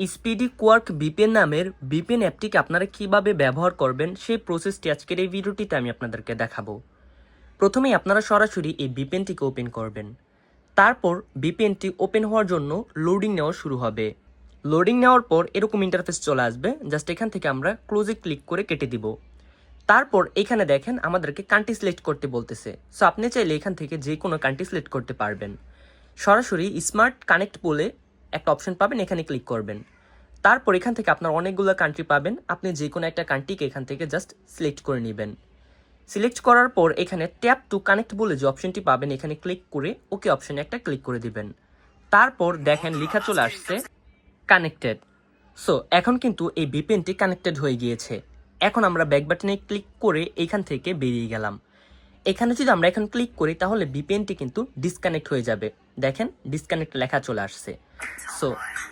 Speedy quark বিপিএন নামের বিপেন অ্যাপটিকে আপনারা কীভাবে ব্যবহার করবেন, সেই প্রসেসটি আজকের এই ভিডিওটিতে আমি আপনাদেরকে দেখাবো। প্রথমেই আপনারা সরাসরি এই বিপেনটিকে ওপেন করবেন। তারপর বিপেনটি ওপেন হওয়ার জন্য লোডিং নেওয়া শুরু হবে। লোডিং নেওয়ার পর এরকম ইন্টারফেস চলে আসবে জাস্ট এখান থেকে আমরা ক্লোজে ক্লিক করে কেটে দিব। তারপর এখানে দেখেন আমাদেরকে কান্ট্রি সিলেক্ট করতে বলতেছে। সো আপনি চাইলে এখান থেকে যে কোনো কান্ট্রি সিলেক্ট করতে পারবেন। সরাসরি স্মার্ট কানেক্ট বলে একটা অপশন পাবেন, এখানে ক্লিক করবেন। তারপর এখান থেকে আপনার অনেকগুলো কান্ট্রি পাবেন। আপনি যে কোনো একটা কান্ট্রিকে এখান থেকে জাস্ট সিলেক্ট করে নেবেন। সিলেক্ট করার পর এখানে ট্যাপ টু কানেক্ট বলে যে অপশনটি পাবেন, এখানে ক্লিক করে ওকে অপশনে একটা ক্লিক করে দিবেন। তারপর দেখেন লেখা চলে আসছে কানেক্টেড সো এখন কিন্তু এই ভিপিএনটি কানেক্টেড হয়ে গিয়েছে। এখন আমরা ব্যাক বাটনে ক্লিক করে এখান থেকে বেরিয়ে গেলাম। এখানে যদি আমরা এখন ক্লিক করি, তাহলে ভিপিএনটি কিন্তু ডিসকানেক্ট হয়ে যাবে। দেখেন ডিসকানেক্ট লেখা চলে আসছে। সো